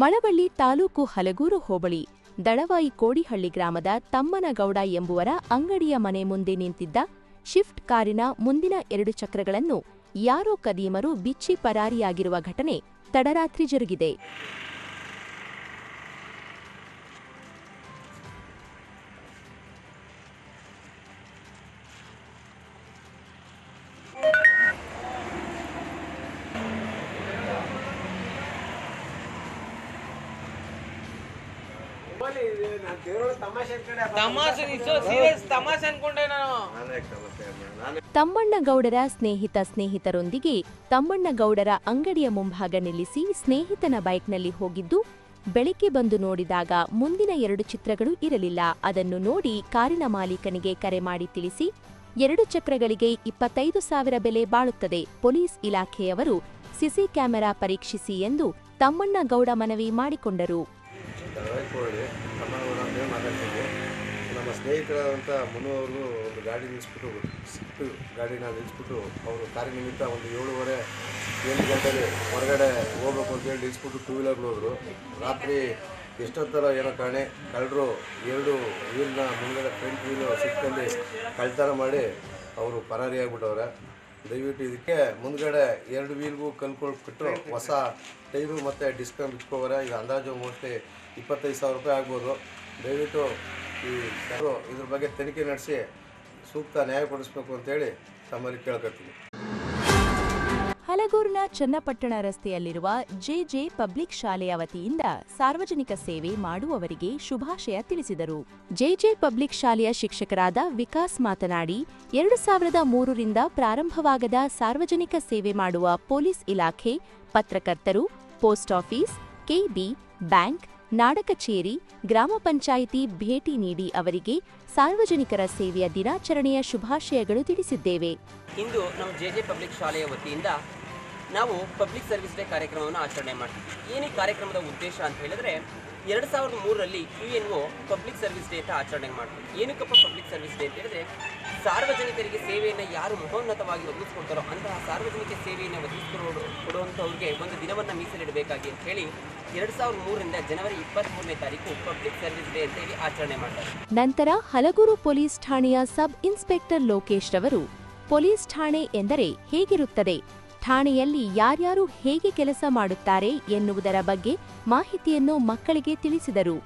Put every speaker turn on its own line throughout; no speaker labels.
ಮಳವಳ್ಳಿ ತಾಲೂಕು ಹಲಗೂರು ಹೋಬಳಿ, ದಳವಾಯಿ ಕೋಡಿಹಳ್ಳಿ ಗ್ರಾಮದ ತಮ್ಮನಗೌಡ ಎಂಬುವರ ಅಂಗಡಿಯ ಮನೆ ಮುಂದೆ ನಿಂತಿದ್ದ ಶಿಫ್ಟ್ ಕಾರಿನ ಮುಂದಿನ ಎರಡು ಚಕ್ರಗಳನ್ನು ಯಾರೋ ಕದೀಮರು ಬಿಚ್ಚಿ ಪರಾರಿಯಾಗಿರುವ ಘಟನೆ ತಡರಾತ್ರಿ ಜರುಗಿದೆ. ತಮ್ಮಣ್ಣಗೌಡರ ಸ್ನೇಹಿತ ಸ್ನೇಹಿತರೊಂದಿಗೆ ತಮ್ಮಣ್ಣಗೌಡರ ಅಂಗಡಿಯ ಮುಂಭಾಗ ನಿಲ್ಲಿಸಿ ಸ್ನೇಹಿತನ ಬೈಕ್ನಲ್ಲಿ ಹೋಗಿದ್ದು, ಬೆಳಿಗ್ಗೆ ಬಂದು ನೋಡಿದಾಗ ಮುಂದಿನ ಎರಡು ಚಿತ್ರಗಳು ಇರಲಿಲ್ಲ. ಅದನ್ನು ನೋಡಿ ಕಾರಿನ ಮಾಲೀಕನಿಗೆ ಕರೆ ಮಾಡಿ ತಿಳಿಸಿ, ಎರಡು ಚಕ್ರಗಳಿಗೆ ಇಪ್ಪತ್ತೈದು ಸಾವಿರ ಬೆಲೆ ಬಾಳುತ್ತದೆ. ಪೊಲೀಸ್ ಇಲಾಖೆಯವರು ಸಿಸಿ ಕ್ಯಾಮೆರಾ ಪರೀಕ್ಷಿಸಿ ಎಂದು ತಮ್ಮಣ್ಣಗೌಡ ಮನವಿ ಮಾಡಿಕೊಂಡರು.
ದಳವಾಯಿಕೊಳ್ಳಿ ಅಂತ ಹೇಳಿ ಮಾತಾಡ್ತಿದ್ದೆ ನಮ್ಮ ಸ್ನೇಹಿತರಾದಂಥ ಮನು ಅವರು ಒಂದು ಗಾಡಿ ನಿಲ್ಲಿಸ್ಬಿಟ್ಟು, ಸಿಟ್ಟು ಗಾಡಿನ ನಿಲ್ಲಿಸ್ಬಿಟ್ಟು ಅವರು ಕಾರ್ಯನಿಮಿತ್ತ ಒಂದು ಏಳುವರೆ ಎಂಟು ಗಂಟೆಗೆ ಹೊರಗಡೆ ಹೋಗ್ಬೇಕು ಅಂತೇಳಿ ನಿಲ್ಲಿಸ್ಬಿಟ್ಟು ಟೂ ವೀಲರ್ಗಳು ಹೋದರು ರಾತ್ರಿ ಎಷ್ಟೊತ್ತರ ಏನೋ ಕಾಣೆ, ಕಳ್ಳರು ಎರಡು ವೀಲ್ನ ಮುಂದೆ ಫ್ರಂಟ್ ವೀಲು ಸಿಕ್ಕಲ್ಲಿ ಕಳ್ತನ ಮಾಡಿ ಅವರು ಪರಾರಿಯಾಗ್ಬಿಟ್ಟವ್ರೆ ದಯವಿಟ್ಟು ಇದಕ್ಕೆ ಮುಂದ್ಗಡೆ ಎರಡು ವೀಲ್ಗೂ ಕಲ್ಕೊಳ್ಬಿಟ್ಟು ಹೊಸ ಟೈರು ಮತ್ತು ಡಿಸ್ಕೌಂಟ್ ಇಟ್ಕೋವರೆ ಈಗ ಅಂದಾಜು ಮೋಸ್ಟ್ಲಿ ಇಪ್ಪತ್ತೈದು ಸಾವಿರ ರೂಪಾಯಿ ಆಗ್ಬೋದು. ದಯವಿಟ್ಟು ಈ ಇದ್ರ ಬಗ್ಗೆ ತನಿಖೆ ನಡೆಸಿ ಸೂಕ್ತ ನ್ಯಾಯ ಕೊಡಿಸ್ಬೇಕು ಅಂತೇಳಿ ತಮ್ಮಲ್ಲಿ ಕೇಳ್ಕೊತೀನಿ
ಹಲಗೂರಿನ ಚನ್ನಪಟ್ಟಣ ರಸ್ತೆಯಲ್ಲಿರುವ ಜೆಜೆ ಪಬ್ಲಿಕ್ ಶಾಲೆಯ ವತಿಯಿಂದ ಸಾರ್ವಜನಿಕ ಸೇವೆ ಮಾಡುವವರಿಗೆ ಶುಭಾಶಯ ತಿಳಿಸಿದರು. ಜೆಜೆ ಪಬ್ಲಿಕ್ ಶಾಲೆಯ ಶಿಕ್ಷಕರಾದ ವಿಕಾಸ್ ಮಾತನಾಡಿ, ಎರಡು ಸಾವಿರದ ಮೂರರಿಂದ ಪ್ರಾರಂಭವಾಗದ ಸಾರ್ವಜನಿಕ ಸೇವೆ ಮಾಡುವ ಪೊಲೀಸ್ ಇಲಾಖೆ, ಪತ್ರಕರ್ತರು, ಪೋಸ್ಟ್ ಆಫೀಸ್, ಕೆಬಿ, ಬ್ಯಾಂಕ್ ನಾಡಕಚೇರಿ ಗ್ರಾಮ ಪಂಚಾಯಿತಿ ಭೇಟಿ ನೀಡಿ ಅವರಿಗೆ ಸಾರ್ವಜನಿಕರ ಸೇವೆಯ ದಿನಾಚರಣೆಯ ಶುಭಾಶಯಗಳು ತಿಳಿಸಿದ್ದೇವೆ.
ಇಂದು ನಮ್ಮ ಜೆ ಜೆ ಪಬ್ಲಿಕ್ ಶಾಲೆಯ ವತಿಯಿಂದ ನಾವು ಪಬ್ಲಿಕ್ ಸರ್ವಿಸ್ ಡೇ ಕಾರ್ಯಕ್ರಮವನ್ನು ಆಚರಣೆ ಮಾಡ್ತೀವಿ. ಏನೇ ಕಾರ್ಯಕ್ರಮದ ಉದ್ದೇಶ ಅಂತ ಹೇಳಿದ್ರೆ, ಎರಡು ಸಾವಿರದ ಮೂರರಲ್ಲಿ U N O public service day ಅಂತ ಆಚರಣೆ ಮಾಡ್ತೀವಿ. ಏನಕ್ಕಪ್ಪ ಪಬ್ಲಿಕ್ ಸರ್ವಿಸ್ ಡೇ ಅಂತ ಹೇಳಿದ್ರೆ ಸಾರ್ವಜನಿಕರಿಗೆ ಸೇವೆಯನ್ನು ಯಾರು ಮಹೋನ್ನತವಾಗಿ ಒದಗಿಸ್ಕೊಡ್ತಾರೋ ಅಂತಹ ಸಾರ್ವಜನಿಕ ಸೇವೆಯನ್ನು ಒದಗಿಸ್ಕೊಡೋ ಕೊಡುವಂಥವ್ರಿಗೆ ಒಂದು ದಿನವನ್ನು ಮೀಸಲಿಡಬೇಕಾಗಿ ಅಂತ ಹೇಳಿ ಎರಡು ಸಾವಿರದ ಮೂರರಿಂದ ಜನವರಿ ಇಪ್ಪತ್ತ್ಮೂರನೇ ತಾರೀಕು ಪಬ್ಲಿಕ್ ಸರ್ವಿಸ್ ಡೇ ಅಂತ ಹೇಳಿ ಆಚರಣೆ ಮಾಡ್ತಾರೆ.
ನಂತರ ಹಲಗೂರು ಪೊಲೀಸ್ ಠಾಣೆಯ ಸಬ್ ಇನ್ಸ್ಪೆಕ್ಟರ್ ಲೋಕೇಶ್ ರವರು, ಪೊಲೀಸ್ ಠಾಣೆ ಎಂದರೆ ಹೇಗಿರುತ್ತದೆ, ಠಾಣೆಯಲ್ಲಿ ಯಾರ್ಯಾರು ಹೇಗೆ ಕೆಲಸ ಮಾಡುತ್ತಾರೆ ಎನ್ನುವುದರ ಬಗ್ಗೆ ಮಾಹಿತಿಯನ್ನು ಮಕ್ಕಳಿಗೆ ತಿಳಿಸಿದರು.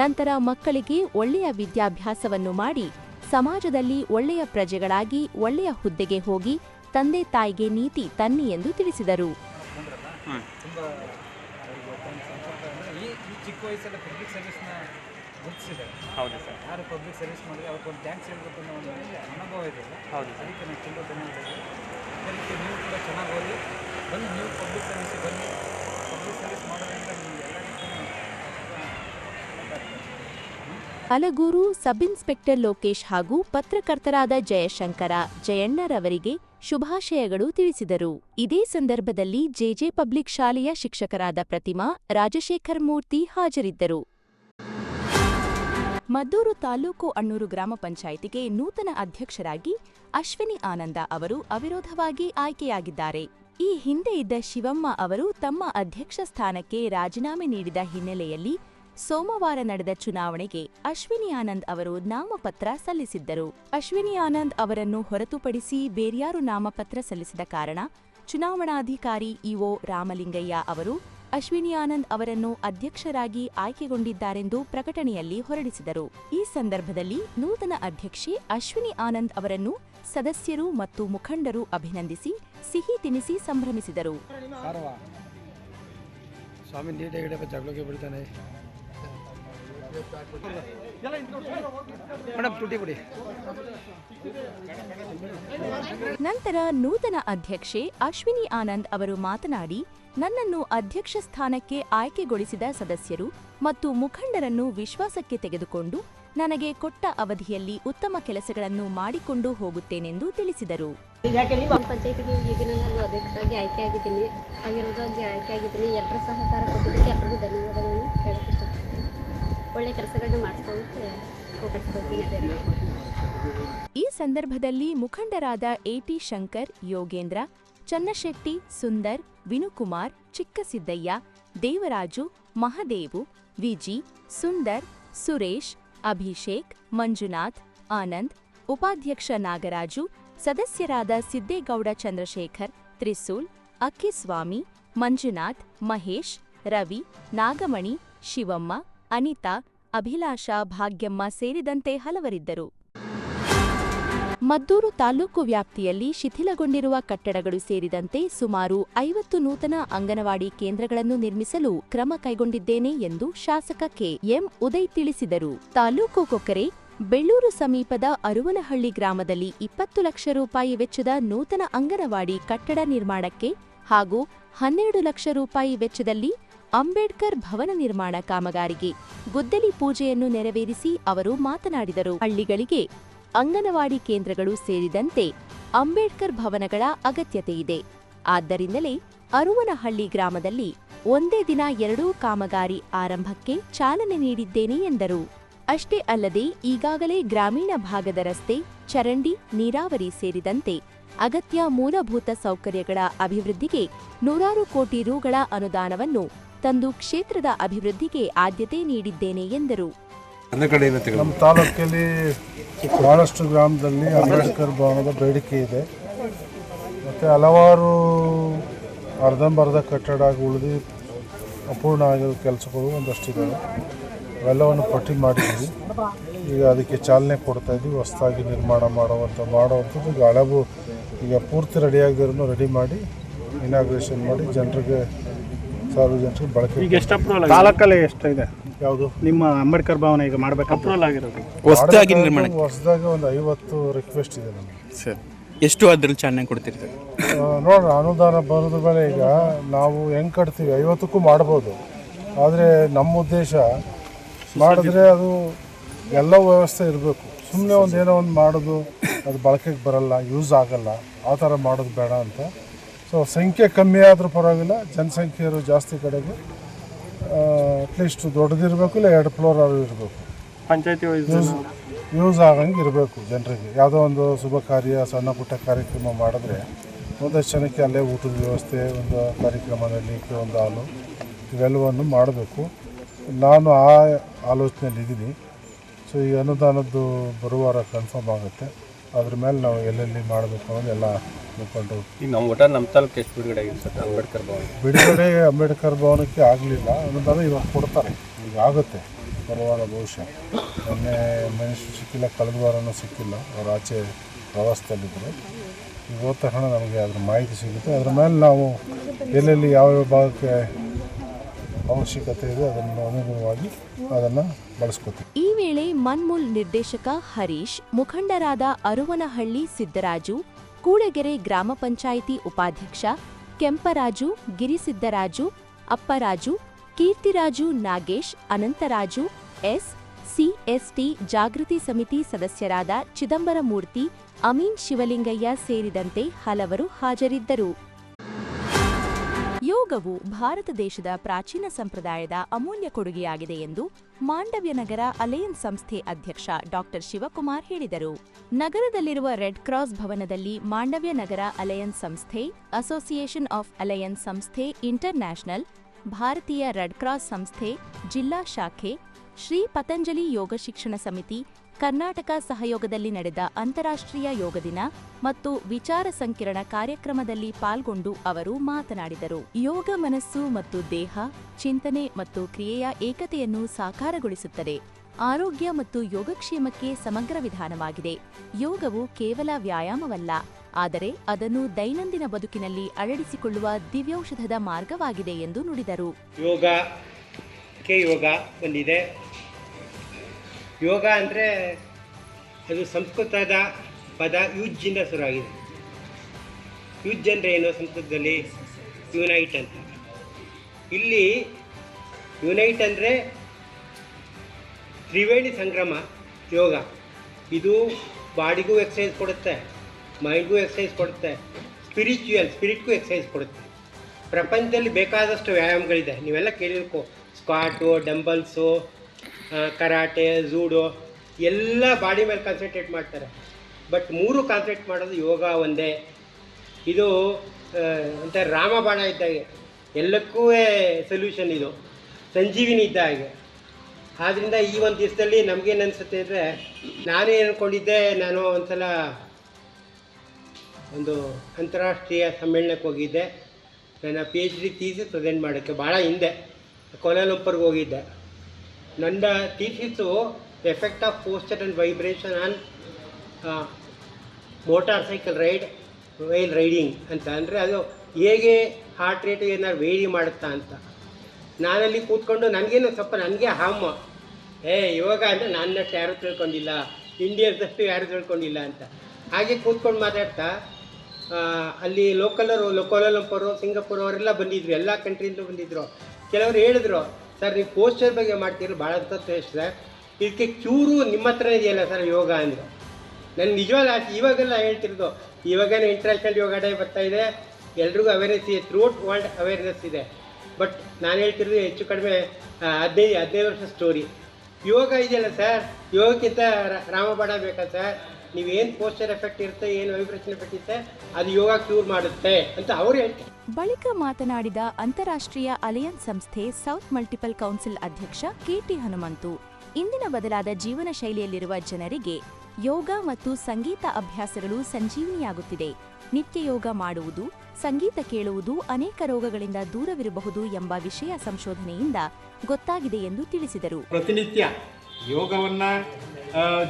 ನಂತರ ಮಕ್ಕಳಿಗೆ ಒಳ್ಳೆಯ ವಿದ್ಯಾಭ್ಯಾಸವನ್ನು ಮಾಡಿ ಸಮಾಜದಲ್ಲಿ ಒಳ್ಳೆಯ ಪ್ರಜೆಗಳಾಗಿ ಒಳ್ಳೆಯ ಹುದ್ದೆಗೆ ಹೋಗಿ ತಂದೆ ತಾಯಿಗೆ ನೀತಿ ತನ್ನಿ ಎಂದು ತಿಳಿಸಿದರು.
ಅವರಿಗೆ ಒಂದು
ಹೌದು ಸರ್.
ಯಾರು ಪಬ್ಲಿಕ್ ಸರ್ವಿಸ್ ಮಾಡಿದ್ರೆ ಅವ್ರಿಗೊಂದು ಥ್ಯಾಂಕ್ಸ್ ಹೇಳ್ಬೇಕು ಅನ್ನೋ ಒಂದು ಅನುಭವ ಇದೆಯಲ್ಲ
ಹೌದು
ಅದಕ್ಕೆ ನಾನು ತುಂಬ ಧನ್ಯವಾದಗಳು. ಅದಕ್ಕೆ ನೀವು ಕೂಡ ಚೆನ್ನಾಗಿ ಓದಿ ಬನ್ನಿ ನೀವು ಪಬ್ಲಿಕ್ ಸರ್ವಿಸ್ ಬನ್ನಿ ಪಬ್ಲಿಕ್ ಸರ್ವಿಸ್ ಮಾಡೋದ್ರಿಂದ ನಿಮಗೆ ಎಲ್ಲ ರೀತಿಯೂ
ಹಲಗೂರು ಸಬ್ ಇನ್ಸ್ಪೆಕ್ಟರ್ ಲೋಕೇಶ್ ಹಾಗೂ ಪತ್ರಕರ್ತರಾದ ಜಯಶಂಕರ, ಜಯಣ್ಣರವರಿಗೆ ಶುಭಾಶಯಗಳು ತಿಳಿಸಿದರು. ಇದೇ ಸಂದರ್ಭದಲ್ಲಿ ಜೆಜೆ ಪಬ್ಲಿಕ್ ಶಾಲೆಯ ಶಿಕ್ಷಕರಾದ ಪ್ರತಿಮಾ, ರಾಜಶೇಖರ್ ಮೂರ್ತಿ ಹಾಜರಿದ್ದರು. ಮದ್ದೂರು ತಾಲೂಕು ಅಣ್ಣೂರು ಗ್ರಾಮ ಪಂಚಾಯಿತಿಗೆ ನೂತನ ಅಧ್ಯಕ್ಷರಾಗಿ ಅಶ್ವಿನಿ ಆನಂದ ಅವರು ಅವಿರೋಧವಾಗಿ ಆಯ್ಕೆಯಾಗಿದ್ದಾರೆ. ಈ ಹಿಂದೆ ಇದ್ದ ಶಿವಮ್ಮ ಅವರು ತಮ್ಮ ಅಧ್ಯಕ್ಷ ಸ್ಥಾನಕ್ಕೆ ರಾಜೀನಾಮೆ ನೀಡಿದ ಹಿನ್ನೆಲೆಯಲ್ಲಿ ಸೋಮವಾರ ನಡೆದ ಚುನಾವಣೆಗೆ ಅಶ್ವಿನಿ ಆನಂದ್ ಅವರು ನಾಮಪತ್ರ ಸಲ್ಲಿಸಿದ್ದರು. ಅಶ್ವಿನಿ ಆನಂದ್ ಅವರನ್ನು ಹೊರತುಪಡಿಸಿ ಬೇರ್ಯಾರು ನಾಮಪತ್ರ ಸಲ್ಲಿಸಿದ ಕಾರಣ ಚುನಾವಣಾಧಿಕಾರಿ ಇಒ ರಾಮಲಿಂಗಯ್ಯ ಅವರು ಅಶ್ವಿನಿ ಆನಂದ್ ಅವರನ್ನು ಅಧ್ಯಕ್ಷರಾಗಿ ಆಯ್ಕೆಗೊಂಡಿದ್ದಾರೆಂದು ಪ್ರಕಟಣೆಯಲ್ಲಿ ಹೊರಡಿಸಿದರು. ಈ ಸಂದರ್ಭದಲ್ಲಿ ನೂತನ ಅಧ್ಯಕ್ಷೆ ಅಶ್ವಿನಿ ಆನಂದ್ ಅವರನ್ನು ಸದಸ್ಯರು ಮತ್ತು ಮುಖಂಡರು ಅಭಿನಂದಿಸಿ ಸಿಹಿ ತಿನಿಸಿ ಸಂಭ್ರಮಿಸಿದರು. ನಂತರ ನೂತನ ಅಧ್ಯಕ್ಷೆ ಅಶ್ವಿನಿ ಆನಂದ್ ಅವರು ಮಾತನಾಡಿ, ನನ್ನನ್ನು ಅಧ್ಯಕ್ಷ ಸ್ಥಾನಕ್ಕೆ ಆಯ್ಕೆಗೊಳಿಸಿದ ಸದಸ್ಯರು ಮತ್ತು ಮುಖಂಡರನ್ನು ವಿಶ್ವಾಸಕ್ಕೆ ತೆಗೆದುಕೊಂಡು ನನಗೆ ಕೊಟ್ಟ ಅವಧಿಯಲ್ಲಿ ಉತ್ತಮ ಕೆಲಸಗಳನ್ನು ಮಾಡಿಕೊಂಡು ಹೋಗುತ್ತೇನೆಂದು ತಿಳಿಸಿದರು.
ಪಂಚಾಯತಿಗೆ ಈ ದಿನ ನಾನು ಅಧ್ಯಕ್ಷರಾಗಿ ಆಯ್ಕೆಯಾಗಿದ್ದೀನಿ ಆಯ್ಕೆ ಆಯ್ಕೆಯಾಗಿದ್ದೀನಿ, ಎಲ್ಲರ ಸಹಕಾರ ಕೊಟ್ಟಿದ್ದಕ್ಕೆ ಎಲ್ಲರಿಗೂ ಧನ್ಯವಾದಗಳನ್ನು ಹೇಳಕ್ಕೆ ಒಳ್ಳೆ ಕೆಲಸಗಳನ್ನ
ಈ ಸಂದರ್ಭದಲ್ಲಿ ಮುಖಂಡರಾದ ಎಟಿ ಶಂಕರ್, ಯೋಗೇಂದ್ರ, ಚನ್ನಶೆಟ್ಟಿ, ಸುಂದರ್, ವಿನುಕುಮಾರ್, ಚಿಕ್ಕಸಿದ್ದಯ್ಯ, ದೇವರಾಜು, ಮಹದೇವು, ವಿಜಿ, ಸುಂದರ್, ಸುರೇಶ್, ಅಭಿಷೇಕ್, ಮಂಜುನಾಥ್, ಆನಂದ್, ಉಪಾಧ್ಯಕ್ಷ ನಾಗರಾಜು, ಸದಸ್ಯರಾದ ಸಿದ್ದೇಗೌಡ ಚಂದ್ರಶೇಖರ್ ತ್ರಿಸೂಲ್ ಅಕ್ಕಿಸ್ವಾಮಿ ಮಂಜುನಾಥ್, ಮಹೇಶ್, ರವಿ, ನಾಗಮಣಿ, ಶಿವಮ್ಮ ಅನಿತಾ, ಅಭಿಲಾಷಾ, ಭಾಗ್ಯಮ್ಮ ಸೇರಿದಂತೆ ಹಲವರಿದ್ದರು. ಮದ್ದೂರು ತಾಲೂಕು ವ್ಯಾಪ್ತಿಯಲ್ಲಿ ಶಿಥಿಲಗೊಂಡಿರುವ ಕಟ್ಟಡಗಳು ಸೇರಿದಂತೆ ಸುಮಾರು ಐವತ್ತು ನೂತನ ಅಂಗನವಾಡಿ ಕೇಂದ್ರಗಳನ್ನು ನಿರ್ಮಿಸಲು ಕ್ರಮ ಕೈಗೊಂಡಿದ್ದೇನೆ ಎಂದು ಶಾಸಕ ಕೆ. ಎಂ. ಉದಯ್ ತಿಳಿಸಿದರು. ತಾಲೂಕು ಕೊಕ್ಕರೆ, ಬೆಳ್ಳೂರು ಸಮೀಪದ ಅರುವನಹಳ್ಳಿ ಗ್ರಾಮದಲ್ಲಿ ಇಪ್ಪತ್ತು ಲಕ್ಷ ರೂಪಾಯಿ ವೆಚ್ಚದ ನೂತನ ಅಂಗನವಾಡಿ ಕಟ್ಟಡ ನಿರ್ಮಾಣಕ್ಕೆ ಹಾಗೂ ಹನ್ನೆರಡು ಲಕ್ಷ ರೂಪಾಯಿ ವೆಚ್ಚದಲ್ಲಿ ಅಂಬೇಡ್ಕರ್ ಭವನ ನಿರ್ಮಾಣ ಕಾಮಗಾರಿಗೆ ಗುದ್ದಲಿ ಪೂಜೆಯನ್ನು ನೆರವೇರಿಸಿ ಅವರು ಮಾತನಾಡಿದರು. ಹಳ್ಳಿಗಳಿಗೆ ಅಂಗನವಾಡಿ ಕೇಂದ್ರಗಳು ಸೇರಿದಂತೆ ಅಂಬೇಡ್ಕರ್ ಭವನಗಳ ಅಗತ್ಯತೆ ಇದೆ. ಆದ್ದರಿಂದಲೇ ಅರುವನಹಳ್ಳಿ ಗ್ರಾಮದಲ್ಲಿ ಒಂದೇ ದಿನ ಎರಡೂ ಕಾಮಗಾರಿ ಆರಂಭಕ್ಕೆ ಚಾಲನೆ ನೀಡಿದ್ದೇನೆ ಎಂದರು. ಅಷ್ಟೇ ಅಲ್ಲದೆ ಈಗಾಗಲೇ ಗ್ರಾಮೀಣ ಭಾಗದ ರಸ್ತೆ, ಚರಂಡಿ, ನೀರಾವರಿ ಸೇರಿದಂತೆ ಅಗತ್ಯ ಮೂಲಭೂತ ಸೌಕರ್ಯಗಳ ಅಭಿವೃದ್ಧಿಗೆ ನೂರಾರು ಕೋಟಿ ರುಗಳ ಅನುದಾನವನ್ನು ತಂದು ಕ್ಷೇತ್ರದ ಅಭಿವೃದ್ಧಿಗೆ ಆದ್ಯತೆ ನೀಡಿದ್ದೇನೆ ಎಂದರು.
ನಮ್ಮ ತಾಲೂಕಲ್ಲಿ ಬಹಳಷ್ಟು ಗ್ರಾಮದಲ್ಲಿ ಅಂಬೇಡ್ಕರ್ ಭವನದ ಬೇಡಿಕೆ ಇದೆ. ಮತ್ತು ಹಲವಾರು ಅರ್ಧಂಬರ್ಧ ಕಟ್ಟಡ ಉಳಿದು ಅಪೂರ್ಣ ಆಗಿರೋ ಕೆಲಸಗಳು ಒಂದಷ್ಟಿದ್ದಾವೆ. ಅವೆಲ್ಲವನ್ನು ಪಟ್ಟಿ ಮಾಡಿದ್ದೀವಿ ಈಗ ಅದಕ್ಕೆ ಚಾಲನೆ ಕೊಡ್ತಾ ಇದ್ದೀವಿ ಹೊಸದಾಗಿ ನಿರ್ಮಾಣ ಮಾಡುವಂಥ ಮಾಡುವಂಥದ್ದು ಈಗ ಹಳಬು ಈಗ ಪೂರ್ತಿ ರೆಡಿಯಾಗಿರೋನು ರೆಡಿ ಮಾಡಿ ಇನಾಗ್ರೇಷನ್ ಮಾಡಿ ಜನರಿಗೆ ಸಾರ್ವಜನಿಕರಿಗೆ ಬಳಕೆ
ಈಗ ಎಷ್ಟು ಅಪ್ರೂವಲ್ ತಾಲೂಕಲ್ಲಿ ಎಷ್ಟಿದೆ?
ಯಾವುದು?
ನಿಮ್ಮ ಅಂಬೇಡ್ಕರ್ ಭವನ ಈಗ ಮಾಡಬೇಕು? ಅಪ್ರೂವಲ್ ಆಗಿರೋದು.
ಹೊಸದಾಗಿ ನಿರ್ಮಾಣ
ಹೊಸದಾಗಿ ಒಂದು ಐವತ್ತು ರಿಕ್ವೆಸ್ಟ್ ಇದೆ ನಮಗೆ.
ಸರ್ ಎಷ್ಟು ಅದ್ರಲ್ಲಿ ಚಾಲನೆ ಕೊಡ್ತಿರ್ತಾರೆ?
ಆ, ನೋಡೋಣ ಅನುದಾನ ಬರೋದ್ರ ಮೇಲೆ ಈಗ ನಾವು ಹೆಂಗೆ ಕಟ್ತೀವಿ? ಐವತ್ತಕ್ಕೂ ಮಾಡ್ಬೋದು. ಆದರೆ ನಮ್ಮ ಉದ್ದೇಶ ಮಾಡಿದ್ರೆ ಅದು ಎಲ್ಲ ವ್ಯವಸ್ಥೆ ಇರಬೇಕು. ಸುಮ್ಮನೆ ಒಂದು ಏನೋ ಒಂದು ಮಾಡೋದು ಅದು ಬಳಕೆಗೆ ಬರಲ್ಲ ಯೂಸ್ ಆಗಲ್ಲ ಆ ಥರ ಮಾಡೋದು ಬೇಡ ಅಂತ ಸೊ ಸಂಖ್ಯೆ ಕಮ್ಮಿ ಆದರೂ ಪರವಾಗಿಲ್ಲ. ಜನಸಂಖ್ಯೆ ಇರೋ ಜಾಸ್ತಿ ಕಡೆಗೆ ಅಟ್ಲೀಸ್ಟ್ ದೊಡ್ಡದಿರಬೇಕು ಇಲ್ಲ ಎರಡು ಫ್ಲೋರ್ ಆದರೂ ಇರಬೇಕು.
ಪಂಚಾಯತಿ
ಯೂಸ್ ಯೂಸ್ ಆಗಂಗೆ ಇರಬೇಕು ಜನರಿಗೆ. ಯಾವುದೋ ಒಂದು ಶುಭ ಕಾರ್ಯ ಸಣ್ಣ ಪುಟ್ಟ ಕಾರ್ಯಕ್ರಮ ಮಾಡಿದ್ರೆ ಒಂದಷ್ಟು ಜನಕ್ಕೆ ಅಲ್ಲೇ ಊಟದ ವ್ಯವಸ್ಥೆ ಒಂದು ಕಾರ್ಯಕ್ರಮದಲ್ಲಿ ಒಂದು ಹಾಲು ಇವೆಲ್ಲವನ್ನು ಮಾಡಬೇಕು. ನಾನು ಆ ಆಲೋಚನೆಯಲ್ಲಿದ್ದೀನಿ. ಸೊ ಈ ಅನುದಾನದ್ದು ಬರುವಾರ ಕನ್ಫರ್ಮ್ ಆಗುತ್ತೆ. ಅದ್ರ ಮೇಲೆ ನಾವು ಎಲ್ಲೆಲ್ಲಿ ಮಾಡಬೇಕು ಅನ್ನೋದೆಲ್ಲ ನೋಡ್ಕೊಂಡು
ಈಗ ನಮ್ಮ ಊಟ ನಮ್ಮ ತಾಲೂಕು ಎಷ್ಟು ಬಿಡುಗಡೆ ಆಗಿದೆ ಸರ್? ಅಂಬೇಡ್ಕರ್ ಭವನ.
ಬಿಡುಗಡೆ ಅಂಬೇಡ್ಕರ್ ಭವನಕ್ಕೆ ಆಗಲಿಲ್ಲ ಅನ್ನೋದಾದ್ರೆ ಇವಾಗ ಕೊಡ್ತಾರೆ. ಈಗ ಆಗುತ್ತೆ ಬರುವಾರ ಬಹುಶಃ. ಮೊನ್ನೆ ಮನುಷ್ಯ ಸಿಕ್ಕಿಲ್ಲ ಕಳೆದ ವಾರನೂ ಸಿಕ್ಕಿಲ್ಲ ಅವ್ರು ಆಚೆ ಪ್ರವಾಸದಲ್ಲಿದ್ದರು. ಈಗ ಹೋದ ತಕ್ಷಣ ನಮಗೆ ಅದ್ರ ಮಾಹಿತಿ ಸಿಗುತ್ತೆ. ಅದ್ರ ಮೇಲೆ ನಾವು ಎಲ್ಲೆಲ್ಲಿ ಯಾವ್ಯಾವ ಭಾಗಕ್ಕೆ ಅವಶ್ಯಕತೆ ಇದೆ ಅನುಗುಣವಾಗಿ ಅದನ್ನು ಬಳಸ್ಕೊತೀವಿ.
ಈ ವೇಳೆ ಮನ್ಮೂಲ್ ನಿರ್ದೇಶಕ ಹರೀಶ್, ಮುಖಂಡರಾದ ಅರುವನಹಳ್ಳಿ ಸಿದ್ದರಾಜು, ಕೂಳೆಗೆರೆ ಗ್ರಾಮ ಪಂಚಾಯಿತಿ ಉಪಾಧ್ಯಕ್ಷ ಕೆಂಪರಾಜು, ಗಿರಿಸಿದ್ದರಾಜು, ಅಪ್ಪರಾಜು, ಕೀರ್ತಿರಾಜು ನಾಗೇಶ್, ಅನಂತರಾಜು, ಎಸ್, ಸಿಎಸ್ಟಿ ಜಾಗೃತಿ ಸಮಿತಿ ಸದಸ್ಯರಾದ ಚಿದಂಬರಮೂರ್ತಿ, ಅಮೀನ್ ಶಿವಲಿಂಗಯ್ಯ ಸೇರಿದಂತೆ ಹಲವರು ಹಾಜರಿದ್ದರು. ಯೋಗವು ಭಾರತ ದೇಶದ ಪ್ರಾಚೀನ ಸಂಪ್ರದಾಯದ ಅಮೂಲ್ಯ ಕೊಡುಗೆಯಾಗಿದೆ ಎಂದು ಮಾಂಡವ್ಯ ನಗರ ಅಲಯನ್ಸ್ ಸಂಸ್ಥೆ ಅಧ್ಯಕ್ಷ ಡಾಕ್ಟರ್ ಶಿವಕುಮಾರ್ ಹೇಳಿದರು. ನಗರದಲ್ಲಿರುವ ರೆಡ್ ಕ್ರಾಸ್ ಭವನದಲ್ಲಿ ಮಾಂಡವ್ಯ ನಗರ ಅಲಯನ್ಸ್ ಸಂಸ್ಥೆ, ಅಸೋಸಿಯೇಷನ್ ಆಫ್ ಅಲಯನ್ಸ್ ಸಂಸ್ಥೆ ಇಂಟರ್ನ್ಯಾಷನಲ್, ಭಾರತೀಯ ರೆಡ್ ಕ್ರಾಸ್ ಸಂಸ್ಥೆ, ಜಿಲ್ಲಾ ಶಾಖೆ, ಶ್ರೀ ಪತಂಜಲಿ ಯೋಗ ಶಿಕ್ಷಣ ಸಮಿತಿ ಕರ್ನಾಟಕ ಸಹಯೋಗದಲ್ಲಿ ನಡೆದ ಅಂತಾರಾಷ್ಟ್ರೀಯ ಯೋಗ ದಿನ ಮತ್ತು ವಿಚಾರ ಸಂಕಿರಣ ಕಾರ್ಯಕ್ರಮದಲ್ಲಿ ಪಾಲ್ಗೊಂಡು ಅವರು ಮಾತನಾಡಿದರು. ಯೋಗ ಮನಸ್ಸು ಮತ್ತು ದೇಹ, ಚಿಂತನೆ ಮತ್ತು ಕ್ರಿಯೆಯ ಏಕತೆಯನ್ನು ಸಾಕಾರಗೊಳಿಸುತ್ತದೆ. ಆರೋಗ್ಯ ಮತ್ತು ಯೋಗಕ್ಷೇಮಕ್ಕೆ ಸಮಗ್ರ ವಿಧಾನವಾಗಿದೆ. ಯೋಗವು ಕೇವಲ ವ್ಯಾಯಾಮವಲ್ಲ, ಆದರೆ ಅದನ್ನು ದೈನಂದಿನ ಬದುಕಿನಲ್ಲಿ ಅಳಡಿಸಿಕೊಳ್ಳುವ ದಿವ್ಯೌಷಧದ ಮಾರ್ಗವಾಗಿದೆ ಎಂದು ನುಡಿದರು.
ಯೋಗ ಯೋಗ ಬಂದಿದೆ. ಯೋಗ ಅಂದರೆ ಅದು ಸಂಸ್ಕೃತದ ಪದ ಯುಜ್ಜಿಂದ ಶುರುವಾಗಿದೆ. ಯುಜ್ ಅಂದರೆ ಏನು? ಸಂಸ್ಕೃತದಲ್ಲಿ ಯುನೈಟ್ ಅಂತ. ಇಲ್ಲಿ ಯುನೈಟ್ ಅಂದರೆ ತ್ರಿವೇಣಿ ಸಂಕ್ರಮ ಯೋಗ. ಇದು ಬಾಡಿಗೂ ಎಕ್ಸಸೈಸ್ ಕೊಡುತ್ತೆ, ಮೈಂಡ್ಗೂ ಎಕ್ಸಸೈಸ್ ಕೊಡುತ್ತೆ ಸ್ಪಿರಿಚುವಲ್ ಸ್ಪಿರಿಟ್ಗೂ ಎಕ್ಸಸೈಸ್ ಕೊಡುತ್ತೆ. ಪ್ರಪಂಚದಲ್ಲಿ ಬೇಕಾದಷ್ಟು ವ್ಯಾಯಾಮಗಳಿದೆ. ನೀವೆಲ್ಲ ಕೇಳಿರ್ಕೋ, ಸ್ಕ್ವಾಟು, ಡಂಬಲ್ಸು ಕರಾಟೆ, ಜೂಡೋ, ಎಲ್ಲ ಬಾಡಿ ಮೇಲೆ ಕಾನ್ಸಂಟ್ರೇಟ್ ಮಾಡ್ತಾರೆ. ಬಟ್ ಮೂರು ಕಾನ್ಸಂಟ್ರೇಟ್ ಮಾಡೋದು ಯೋಗ ಒಂದೇ. ಇದು ಅಂತ ರಾಮ ರಾಮಬಾಣ ಇದ್ದಾಗೆ ಎಲ್ಲಕ್ಕೂ ಸೊಲ್ಯೂಷನ್ ಇದು. ಸಂಜೀವಿನಿ ಇದ್ದ ಹಾಗೆ. ಆದ್ದರಿಂದ ಈ ಒಂದು ದಿವಸದಲ್ಲಿ ನಮಗೇನು ಅನಿಸುತ್ತೆ ಅಂದರೆ ನಾನೇ ಅಂದ್ಕೊಂಡಿದ್ದೆ ನಾನು ಒಂದ್ಸಲ ಒಂದು ಅಂತಾರಾಷ್ಟ್ರೀಯ ಸಮ್ಮೇಳನಕ್ಕೆ ಹೋಗಿದ್ದೆ. ನನ್ನ P H D thesis present ಮಾಡೋಕ್ಕೆ ಭಾಳ ಹಿಂದೆ. ಕೋಲಾಲಂಪರ್ಗೆ ಹೋಗಿದ್ದೆ. ನನ್ನ thesis effect of posture and vibration on motorcycle ride while riding ಅಂತ ಅಂದರೆ ಅದು ಹೇಗೆ ಹಾರ್ಟ್ ರೇಟ್ ಏನಾದ್ರು ವೇರಿ ಮಾಡುತ್ತಾ ಅಂತ. ನಾನಲ್ಲಿ ಕೂತ್ಕೊಂಡು ನನಗೇನು ಸ್ವಲ್ಪ ನನಗೆ ಹಾಮ ಏ, ಇವಾಗ ಅಂದರೆ ನನ್ನಷ್ಟು ಯಾರೂ ತಿಳ್ಕೊಂಡಿಲ್ಲ. ಇಂಡಿಯನ್ಸಷ್ಟು ಯಾರೂ ತಿಳ್ಕೊಂಡಿಲ್ಲ ಅಂತ. ಹಾಗೆ ಕೂತ್ಕೊಂಡು ಮಾತಾಡ್ತಾ ಅಲ್ಲಿ ಲೋಕಲರು ಲೋಕೋಲಂಪರು ಸಿಂಗಾಪುರ್ ಅವರೆಲ್ಲ ಬಂದಿದ್ರು. ಎಲ್ಲ ಕಂಟ್ರಿಯಿಂದ ಬಂದಿದ್ರು. ಕೆಲವರು ಹೇಳಿದ್ರು ಸರ್, ನೀವು ಪೋಸ್ಚರ್ ಬಗ್ಗೆ ಮಾಡ್ತೀರಿ ಭಾಳ ಅಂತ ಸರ್ ಇದಕ್ಕೆ ಚೂರು ನಿಮ್ಮ ಹತ್ರ ಇದೆಯಲ್ಲ ಸರ್ ಯೋಗ ಅಂದರೆ? ನಾನು ನಿಜವಾದ ಆಸೆ, ಇವಾಗೆಲ್ಲ ಹೇಳ್ತಿರೋದು, ಇವಾಗೇನು ಇಂಟರ್ನ್ಯಾಷನಲ್ ಯೋಗ ಡೇ ಬರ್ತಾ ಇದೆ, ಎಲ್ರಿಗೂ ಅವೇರ್ನೆಸ್ ಇದೆ ಥ್ರೂಟ್ ವರ್ಲ್ಡ್ ಅವೇರ್ನೆಸ್ ಇದೆ. ಬಟ್ ನಾನು ಹೇಳ್ತಿರೋದು ಹೆಚ್ಚು ಕಡಿಮೆ ಹದಿನೈದು ಹದಿನೈದು ವರ್ಷ ಸ್ಟೋರಿ ಯೋಗ ಇದೆಯಲ್ಲ ಸರ್, ಯೋಗಕ್ಕಿಂತ ರಾಮ ರಾಮಬಾಣ ಬೇಕಾ ಸರ್? ನೀವೇನು ಪೋಸ್ಟರ್ ಎಫೆಕ್ಟ್ ಇರುತ್ತೆ, ಏನು ವೈಬ್ರೇಷನ್ ಎಫೆಕ್ಟ್ ಇರುತ್ತೆ, ಅದು ಯೋಗ ಕ್ಯೂರ್ ಮಾಡುತ್ತೆ ಅಂತ ಅವ್ರು ಹೇಳ್ತಾರೆ
ಬಳಿಕ ಮಾತನಾಡಿದ ಅಂತಾರಾಷ್ಟ್ರೀಯ ಅಲಯನ್ಸ್ ಸಂಸ್ಥೆ ಸೌತ್ ಮಲ್ಟಿಪಲ್ ಕೌನ್ಸಿಲ್ ಅಧ್ಯಕ್ಷ ಕೆಟಿ ಹನುಮಂತು, ಇಂದಿನ ಬದಲಾದ ಜೀವನ ಶೈಲಿಯಲ್ಲಿರುವ ಜನರಿಗೆ ಯೋಗ ಮತ್ತು ಸಂಗೀತ ಅಭ್ಯಾಸಗಳು ಸಂಜೀವಿನಿಯಾಗುತ್ತಿದೆ. ನಿತ್ಯ ಯೋಗ ಮಾಡುವುದು, ಸಂಗೀತ ಕೇಳುವುದು ಅನೇಕ ರೋಗಗಳಿಂದ ದೂರವಿರಬಹುದು ಎಂಬ ವಿಷಯ ಸಂಶೋಧನೆಯಿಂದ ಗೊತ್ತಾಗಿದೆ ಎಂದು ತಿಳಿಸಿದರು.
ಪ್ರತಿನಿತ್ಯ ಯೋಗವನ್ನ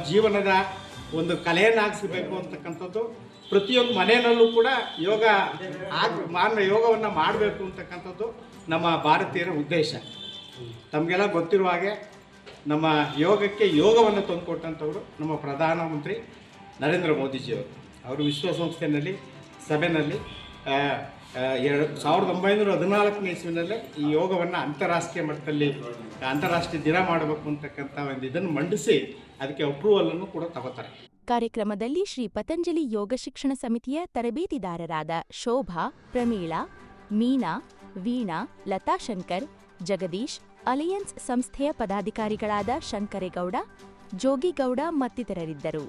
ಜೀವನದ ಒಂದು ಕಲೆಯನ್ನಾಗಿಸಬೇಕು ಅಂತಕ್ಕಂಥದ್ದು ಪ್ರತಿಯೊಂದು ಮನೆಯಲ್ಲೂ ಕೂಡ ಯೋಗ ಆಗ ಮಾನವ ಯೋಗವನ್ನು ಮಾಡಬೇಕು ಅಂತಕ್ಕಂಥದ್ದು ನಮ್ಮ ಭಾರತೀಯರ ಉದ್ದೇಶ. ತಮಗೆಲ್ಲ ಗೊತ್ತಿರುವ ಹಾಗೆ ನಮ್ಮ ಯೋಗಕ್ಕೆ ಯೋಗವನ್ನು ತಂದುಕೊಟ್ಟಂಥವರು ನಮ್ಮ ಪ್ರಧಾನಮಂತ್ರಿ ನರೇಂದ್ರ ಮೋದಿಜಿಯವರು. ಅವರು ವಿಶ್ವಸಂಸ್ಥೆಯಲ್ಲಿ, ಸಭೆಯಲ್ಲಿ ಎರಡು ಸಾವಿರದ ಒಂಬೈನೂರ ಹದಿನಾಲ್ಕನೇ ಇಸ್ವಿನಲ್ಲೇ ಈ ಯೋಗವನ್ನು ಅಂತಾರಾಷ್ಟ್ರೀಯ ಮಟ್ಟದಲ್ಲಿ, ಅಂತಾರಾಷ್ಟ್ರೀಯ ದಿನ ಮಾಡಬೇಕು ಅಂತಕ್ಕಂಥ ಒಂದು ಇದನ್ನು ಮಂಡಿಸಿ ಅದಕ್ಕೆ ಅಪ್ರೂವಲನ್ನು ಕೂಡ ತಗೋತಾರೆ.
ಕಾರ್ಯಕ್ರಮದಲ್ಲಿ ಶ್ರೀ ಪತಂಜಲಿ ಯೋಗ ಶಿಕ್ಷಣ ಸಮಿತಿಯ ತರಬೇತಿದಾರರಾದ ಶೋಭಾ, ಪ್ರಮೀಳಾ, ಮೀನಾ, ವೀಣಾ, ಲತಾ ಶಂಕರ್, ಜಗದೀಶ್, ಅಲಯನ್ಸ್ ಸಂಸ್ಥೆಯ ಪದಾಧಿಕಾರಿಗಳಾದ ಶಂಕರೇಗೌಡ, ಜೋಗಿಗೌಡ ಮತ್ತಿತರರಿದ್ದರು.